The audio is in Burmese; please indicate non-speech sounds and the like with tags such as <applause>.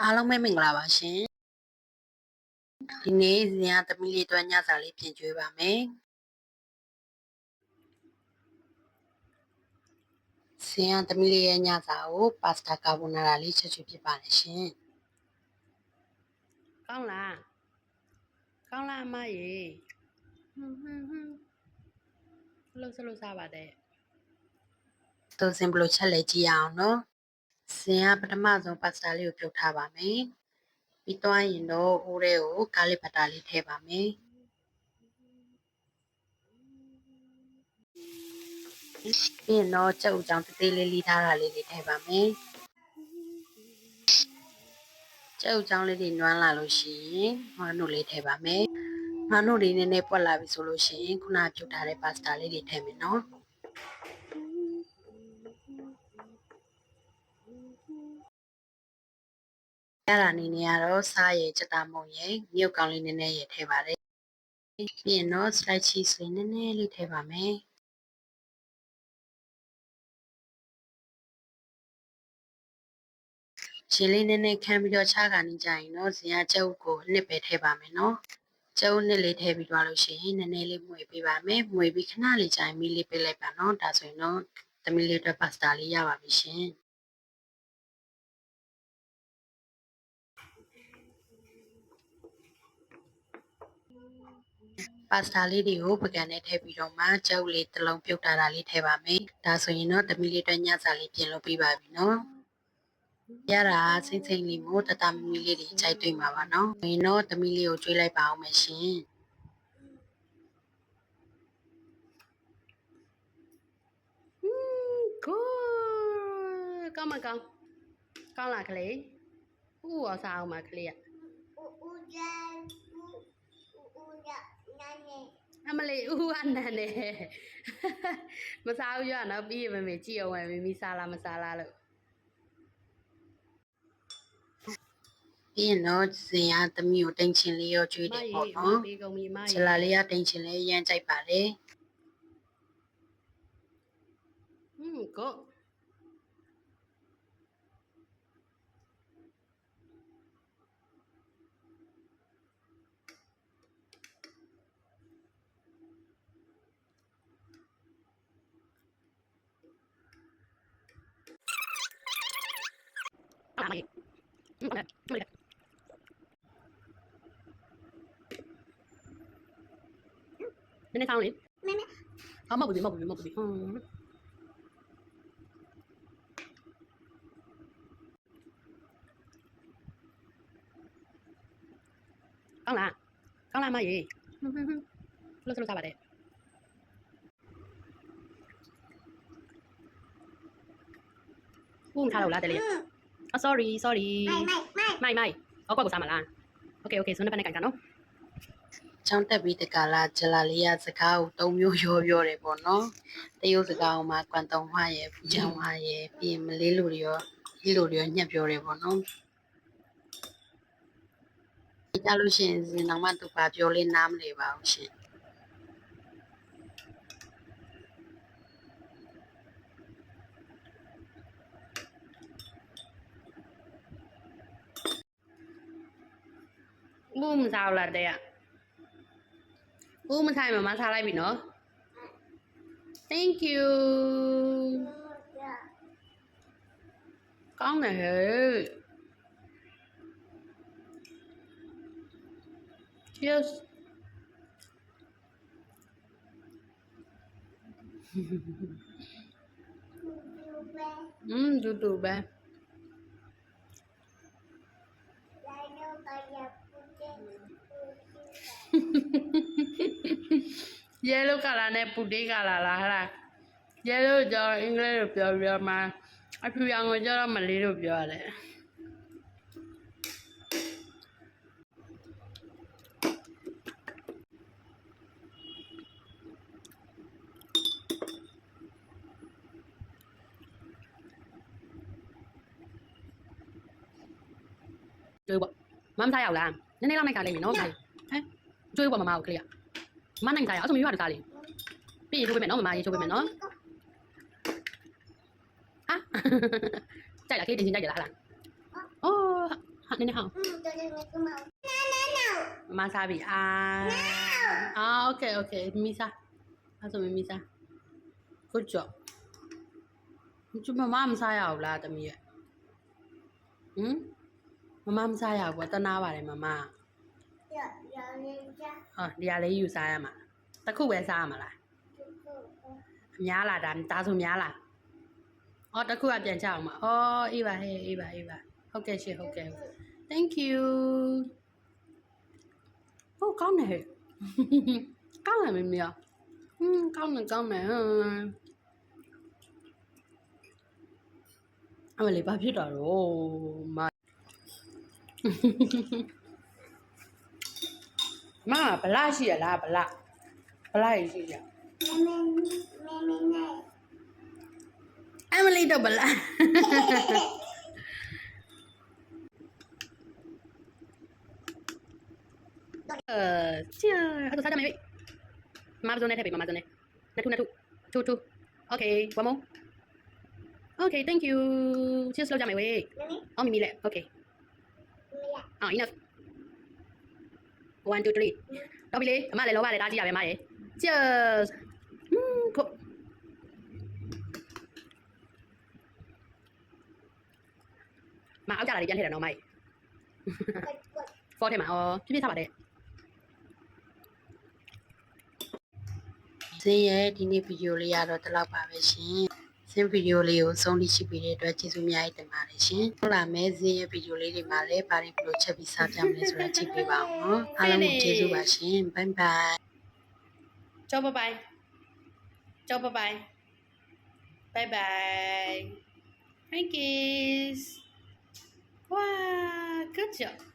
အားလုံးပဲမင်္ဂလာပါရှင်ဒီနေ့ဇင်ကသမီးလေးအတွက်ညစာလေးပြင်ကျွေးပါမယ်ဇင်ကသမီးလေးရဲ့ညစာကိုပါစတာကာဘိုနာရာလေးချက်ချွေဖြစ်ပါတယ်ရှင်ကောင်းလားကောင်းလားအမရေဟွန်းဟွန်းဟွန်းဆလို့ဆလို့စားပါတယ်သူစင်ဘလို့ချက်လေကြည့်အောင်နော် ဇင်ကပထမဆုံးပါစတာလေးကိုပြုတ်ထားပါမယ်ပြီးတော့ရင်တော့အိုးထဲကိုဂါလိဘတာလေးထည့်ပါမယ်ပြီးရင်တော့ကြက်ဥကြောင်တသေးလေးလီထားတာလေးတွေထည့်ပါမယ်ကြက်ဥကြောင်လေးတွေနွမ်းလာလို့ရှိရင်ငါနုလေးထည့်ပါမယ်ငါနုလေးနည်းနည်းပွက်လာပြီဆိုလို့ရှိရင်ခုနပြုတ်ထားတဲ့ပါစတာလေးတွေထည့်မယ်နော် အဲ့ဒါအနေနဲ့ကတော့စားရယ်ချက်သားမုံရယ်မြုပ်ကောင်းလေးနည်းနည်းရယ်ထည့်ပါတယ်ပြီးရင်တော့ slice cheese လေးနည်းနည်းလေးထည့်ပါမယ်ရှင်လေးနည်းနည်းခံပြီးတော့ချကနေကြရင်တော့ဇင်ရကျုပ်ကိုအနှစ်ပဲထည့်ပါမယ်နော်ကျုပ်နှစ်လေးထည့်ပြီးသွားလို့ရှိရင်နည်းနည်းလေးမှုေပေးပါမယ်မှုေပြီးခဏလေးကြာရင်မီးလေးပေးလိုက်ပါနော်ဒါဆိုရင်တော့သမီးလေးအတွက်ပါစတာလေးရပါပြီရှင် ပါစတာလေးတွေကိုပကံနဲ့ထည့်ပြီးတော့မှကြောက်လေးတစ်လုံးပြုတ်တာတာလေးထည့်ပါမယ်။ဒါဆိုရင်တော့သမီးလေးအတွက်ညစာလေးပြင်လို့ပေးပါပြီနော်။ရတာစိမ့်စိမ့်လေးကိုတတမမီလေးတွေခြိုက်တွေ့မှာပါနော်။ဝင်တော့သမီးလေးကိုကျွေးလိုက်ပါအောင်မရှင်။ကောင်းမကောင်းကောင်းလားကလေးဥရောစားအောင်ပါကလေးอ่ะဥဥကျန်း အမလေးဥအနန်နဲ့မစားဘူးရနော်ပြီးရင်မမေကြည့်အောင်မယ်မိမိစားလားမစားလားလို့ပြီးရင်တော့ဇင်ရသမီးကိုတင်ချင်လေးရောကျွေးတယ်ပေါ့နော်ပေးကုန်ပြီမချလာလေးကတင်ချင်လေးရမ်းကြိုက်ပါတယ်ဟွန်းကို အမေနည်းနည်းဆောင်းလေ妹妹，အော်မဟုတ်ဘူးမဟုတ်ဘူးမဟုတ်ဘူးဟွန်းကောင်းလားကော Oh sorry sorry မိုက်မိုက်ဟောကွက်ကိုစားမလား Okay okay ဇွန်းနဲ့ပတ်နဲ့ကြိုင်ကြနော်ချောင်းတက်ပြီးတကလာဂျလာလေးရစကားကိုသုံးမျိုးရောပြောတယ်ပေါ့နော်တရုတ်စကားမှာကွမ်တုံဟွာရဲ့ဖူချောင်းဟွာရဲ့ပြီးရင်မလေးလူတွေရောဒီလူတွေရောညှက်ပြောတယ်ပေါ့နော်ကြလို့ရှင်ဇင်တော်မသူပါပြောလေးနားမလဲပါဘူးရှင် bu sao là đây ạ bu mình thay mà mà sao lại bị nữa? Thank you. Con này cheers <laughs> ừ, đu đủ bé. Lại đâu tay nhập yellow color နဲ့ပူတေး color လားဟဲ့လား yellow ကျတော့အင်္ဂလိပ်လိုပြောပြီးတော့မှအဖြူရောင်ကိုကျတော့မလေးလို့ပြောရတယ်ကျွေးပေါ့မမစားရအောင်လားနည်းနည်းလောက်နိုင်စားလိမ့်မယ်နော်ဟဲ့ ကျွေးကွာမမကိုကလေးอ่ะမနိုင်ကြရအောင်ဆိုမျိုးရတကားလေးပြည့်ရိုးပေးမယ်နော်မမရေးချိုးပေးမယ်နော်ဟာကြိုက်လားကလေးတင်ချင်းကြိုက်ကြလားဟာလားအိုးဟာနည်းနည်းဟောင်းမမစားပြီအာအာโอเคโอเคမိစားအဲ့ဆိုမိစား good job ကျမမမစားရဘူးလားတမီးရဲ့ဟမ်မမမစားရဘူးကတနာပါတယ်မမ ဟောဒီကလေးယူစားရမှာတစ်ခုပဲစားရမှာလားများလားဒါဒါဆိုများလားအော်တစ်ခုကပြန်ချအောင်ပါအော်အေးပါဟေးအေးပါအေးပါဟုတ်ကဲ့ရှင်ဟုတ်ကဲ့ thank you ဟုတ်ကောင်းတယ်ကောင်းတယ်မင်းမရဟွန်းကောင်းတယ်ကောင်းတယ်အမလေးဘာဖြစ်တာရောမ မမဗလရှိရလားဗလဗလရှိရမင်းမင်းမင်းနဲ့ Emily တော့ဗလ chưa tôi sao cho mày vậy mà rồi này thay bị mà rồi này nè thu nè thu thu thu ok quá mông ok thank you chưa slow cho mày vậy ông mình ok oh enough 1 2 3တော့ပြီလေအမလည်းလောပါလေတားကြည့်ရပဲမရယ် Cheers ခုမအောင်ကြတာလေပြန်ထည့်တယ်နော်မိုက်ဖော်ထဲမှာဩပြပြထားပါတဲ့ဇင်းရဲ့ဒီနေ့ဗီဒီယိုလေးရတော့ဒီလောက်ပါပဲရှင် ဇင်းဗီဒီယိုလေးကိုဆုံးဖြတ်ရှိပြီးတဲ့အတွက်ကျေးဇူးအများကြီးတင်ပါတယ်ရှင်။ဟုတ်လားမဲဇင်းရဲ့ဗီဒီယိုလေးတွေမှာလည်းဘာတွေဘယ်လိုချက်ပြီးစားပြမလဲဆိုတာကြည့်ပေးပါဦးနော်။အားလုံးကိုကျေးဇူးပါရှင်။ Bye bye ။ကျော်ဘဘိုင်ကျော်ဘဘိုင် bye bye thank you wow good job